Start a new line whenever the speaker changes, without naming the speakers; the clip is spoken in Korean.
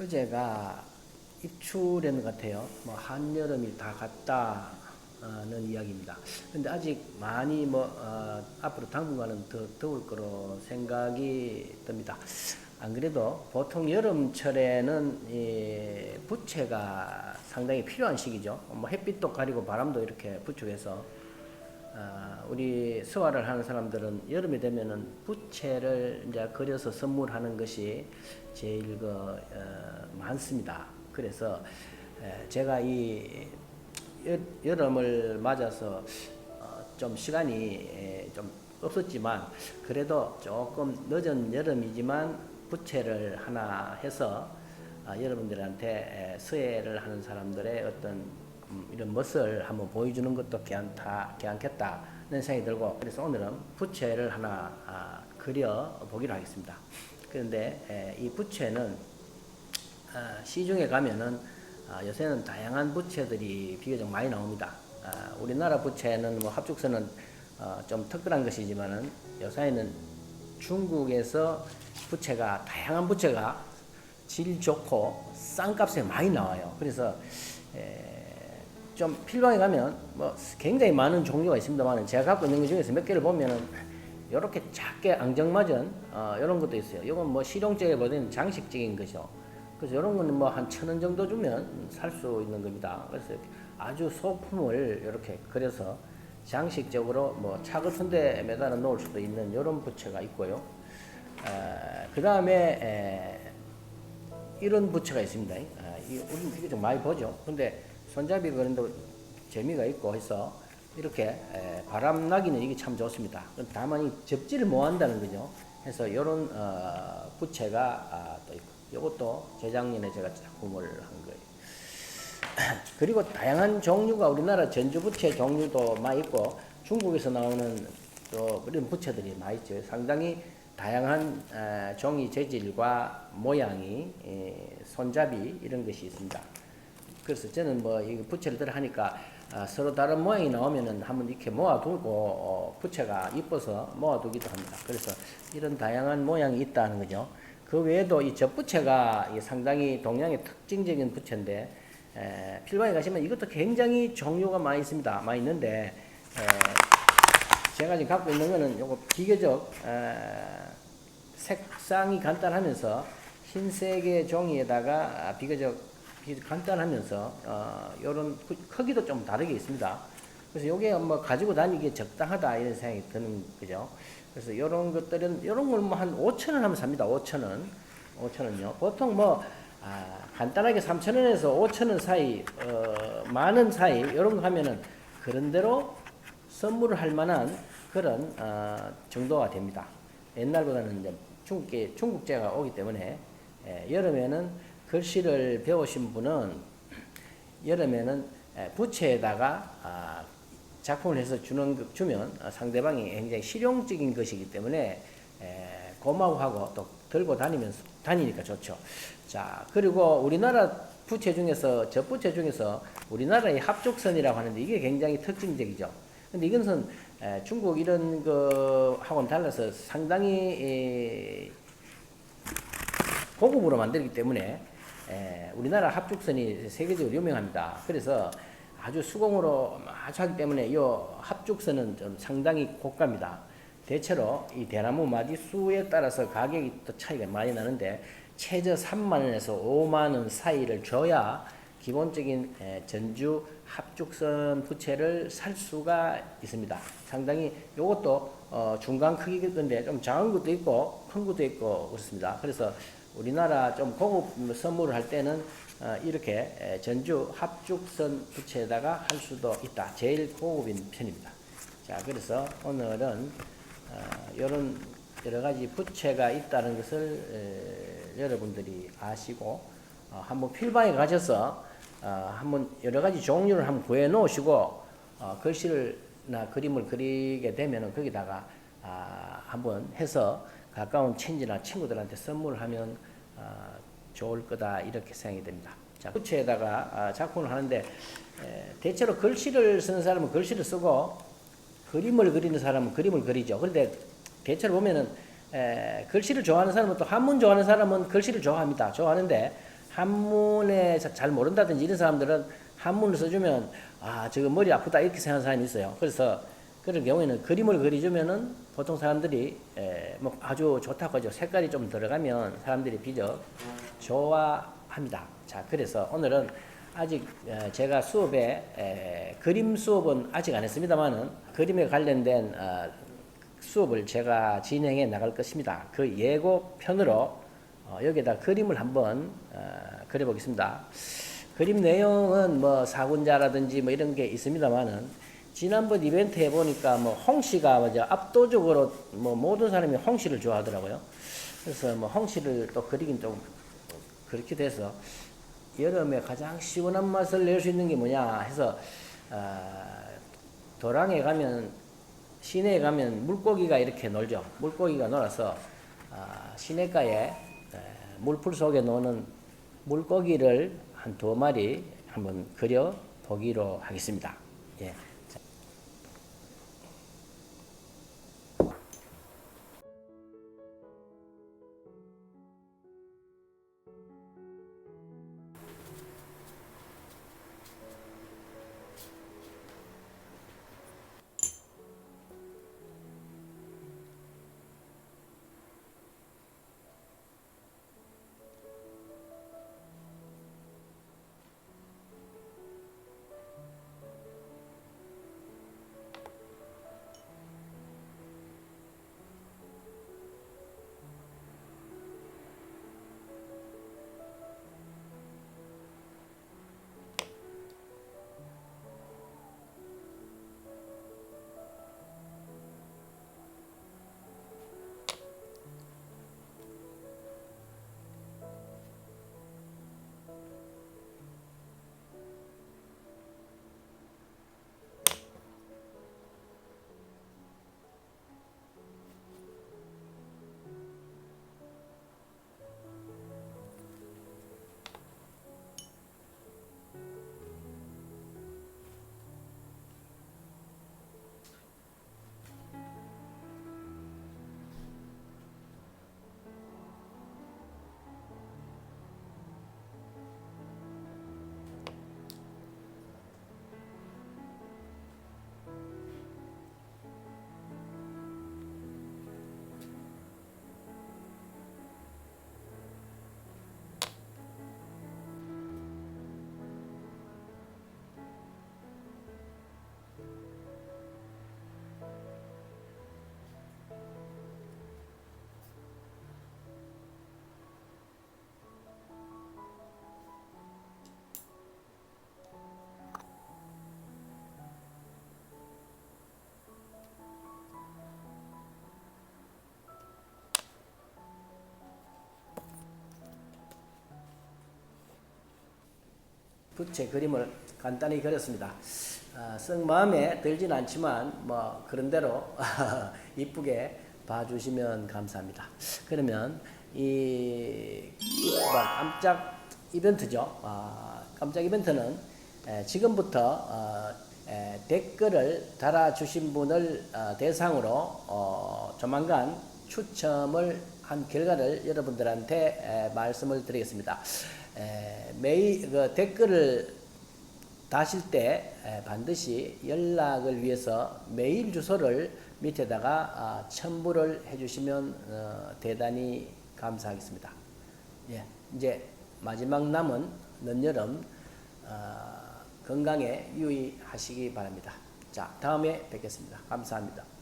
어제가 입추라는 것 같아요. 뭐 한여름이 다 갔다는 이야기입니다. 근데 아직 많이 뭐 어, 앞으로 당분간은 더 더울 거로 생각이 듭니다. 안 그래도 보통 여름철에는 이 부채가 상당히 필요한 시기죠. 뭐 햇빛도 가리고 바람도 이렇게 부축해서 아, 우리 수화를 하는 사람들은 여름이 되면은 부채를 이제 그려서 선물하는 것이 제일 그 어, 많습니다. 그래서 에, 제가 이 여, 여름을 맞아서 어, 좀 시간이 에, 좀 없었지만 그래도 조금 늦은 여름이지만 부채를 하나 해서 아, 여러분들한테 에, 서예를 하는 사람들의 어떤 음, 이런 멋을 한번 보여주는 것도 괜찮다, 괜찮겠다는 생각이 들고 그래서 오늘은 부채를 하나 아, 그려 보기로 하겠습니다. 그런데 에, 이 부채는 아, 시중에 가면은 아, 요새는 다양한 부채들이 비교적 많이 나옵니다. 아, 우리나라 부채는 뭐 합죽선은 어, 좀 특별한 것이지만은 요새는 중국에서 부채가 다양한 부채가 질 좋고 싼 값에 많이 나와요. 그래서 에, 좀 필방에 가면 뭐 굉장히 많은 종류가 있습니다만 제가 갖고 있는 것 중에서 몇 개를 보면은 이렇게 작게 앙정맞은 어, 이런 것도 있어요. 이건 뭐 실용적이보다는 장식적인 것이죠. 그래서 이런 거는 뭐 한 천 원 정도 주면 살 수 있는 겁니다. 그래서 아주 소품을 이렇게 그려서 장식적으로 뭐 차 같은 데 매달아 놓을 수도 있는 이런 부채가 있고요. 그 다음에 이런 부채가 있습니다. 아, 이 우리는 되게 좀 많이 보죠. 근데 손잡이 그런데 재미가 있고 해서 이렇게 에, 바람 나기는 이게 참 좋습니다. 다만 이 접지를 못 한다는 거죠. 그래서 이런 어, 부채가 아, 또 있고 이것도 재작년에 제가 작품을 한 거예요. 그리고 다양한 종류가 우리나라 전주 부채 종류도 많이 있고 중국에서 나오는 또 그런 부채들이 많이 있죠. 상당히 다양한 에, 종이 재질과 모양이 에, 손잡이 이런 것이 있습니다. 그래서 저는 뭐 이 부채를 들어 하니까 아, 서로 다른 모양이 나오면은 한번 이렇게 모아두고 어, 부채가 이뻐서 모아두기도 합니다. 그래서 이런 다양한 모양이 있다는 거죠. 그 외에도 이 젖부채가 이 상당히 동양의 특징적인 부채인데 에, 필방에 가시면 이것도 굉장히 종류가 많이 있습니다. 많이 있는데 에, 제가 지금 갖고 있는 거는 요거 비교적 에, 색상이 간단하면서 흰색의 종이에다가 아, 비교적 간단하면서 어, 이런 크기도 좀 다르게 있습니다. 그래서 요게 뭐 가지고 다니기에 적당하다 이런 생각이 드는 거죠. 그래서 이런 것들은 이런 걸 뭐 한 5천 원 하면 삽니다. 5천 원, 5천 원요. 보통 뭐 아, 간단하게 3천 원에서 5천 원 사이, 어, 만원 사이 이런 거 하면은 그런 대로 선물을 할 만한 그런 어, 정도가 됩니다. 옛날보다는 이제 중국계 중국제가 오기 때문에 예, 여름에는 글씨를 배우신 분은 여름에는 부채에다가 아, 작품을 해서 주는 것- 주면 상대방이 굉장히 실용적인 것이기 때문에 고마워하고 또 들고 다니면서 다니니까 좋죠. 자 그리고 우리나라 부채 중에서 저 부채 중에서 우리나라의 합죽선이라고 하는데 이게 굉장히 특징적이죠. 근데 이것은 에, 중국 이런 그 하고는 달라서 상당히 고급으로 만들기 때문에 에, 우리나라 합죽선이 세계적으로 유명합니다. 그래서 아주 수공으로 아주 하기 때문에 이 합죽선은 좀 상당히 고가입니다. 대체로 이 대나무 마디 수에 따라서 가격이 또 차이가 많이 나는데 최저 3만 원에서 5만 원 사이를 줘야 기본적인 에, 전주 합죽선 부채를 살 수가 있습니다. 상당히 이것도 어, 중간 크기인데 좀 작은 것도 있고 큰 것도 있고 그렇습니다. 그래서 우리나라 좀 고급 선물을 할 때는 어, 이렇게 에, 전주 합죽선 부채에다가 할 수도 있다. 제일 고급인 편입니다. 자, 그래서 오늘은 어, 이런 여러 가지 부채가 있다는 것을 에, 여러분들이 아시고 어, 한번 필방에 가셔서 어, 한번 여러 가지 종류를 한번 구해 놓으시고 어, 글씨를나 그림을 그리게 되면은 거기다가 아, 한번 해서 가까운 친지나 친구들한테 선물하면 아, 좋을 거다 이렇게 생각이 됩니다. 자, 부채에다가 아, 작품을 하는데 에, 대체로 글씨를 쓰는 사람은 글씨를 쓰고 그림을 그리는 사람은 그림을 그리죠. 그런데 대체로 보면은 에, 글씨를 좋아하는 사람은 또 한문 좋아하는 사람은 글씨를 좋아합니다. 좋아하는데 한문에 잘 모른다든지 이런 사람들은 한문을 써주면 아 저거 머리 아프다 이렇게 생각하는 사람이 있어요. 그래서 그런 경우에는 그림을 그려주면은 보통 사람들이 에, 뭐 아주 좋다고 하죠. 색깔이 좀 들어가면 사람들이 비교 좋아합니다. 자 그래서 오늘은 아직 에, 제가 수업에 에, 그림 수업은 아직 안 했습니다만은 그림에 관련된 어, 수업을 제가 진행해 나갈 것입니다. 그 예고편으로 어, 여기에다 그림을 한번 어, 그려보겠습니다. 그림 내용은 뭐 사군자라든지 뭐 이런 게 있습니다만은 지난번 이벤트 해보니까 뭐 홍씨가 먼저 압도적으로 뭐 모든 사람이 홍씨를 좋아하더라고요. 그래서 뭐 홍씨를 또 그리긴 좀 그렇게 돼서 여름에 가장 시원한 맛을 낼 수 있는 게 뭐냐 해서 어, 도랑에 가면 시내에 가면 물고기가 이렇게 놀죠. 물고기가 놀아서 아, 시내가에 에, 물풀 속에 노는 물고기를 한 두 마리 한번 그려 보기로 하겠습니다. 예. 부채 그림을 간단히 그렸습니다. 아, 썩 마음에 들진 않지만 뭐 그런대로 이쁘게 봐주시면 감사합니다. 그러면 이막 깜짝 이벤트죠. 아, 깜짝 이벤트는 에, 지금부터 어, 에, 댓글을 달아주신 분을 어, 대상으로 어, 조만간 추첨을 한 결과를 여러분들한테 에, 말씀을 드리겠습니다. 에, 매일 그 댓글을 다실 때 에, 반드시 연락을 위해서 메일 주소를 밑에다가 아, 첨부를 해주시면 어, 대단히 감사하겠습니다. 예, 이제 마지막 남은 늦여름 어, 건강에 유의하시기 바랍니다. 자, 다음에 뵙겠습니다. 감사합니다.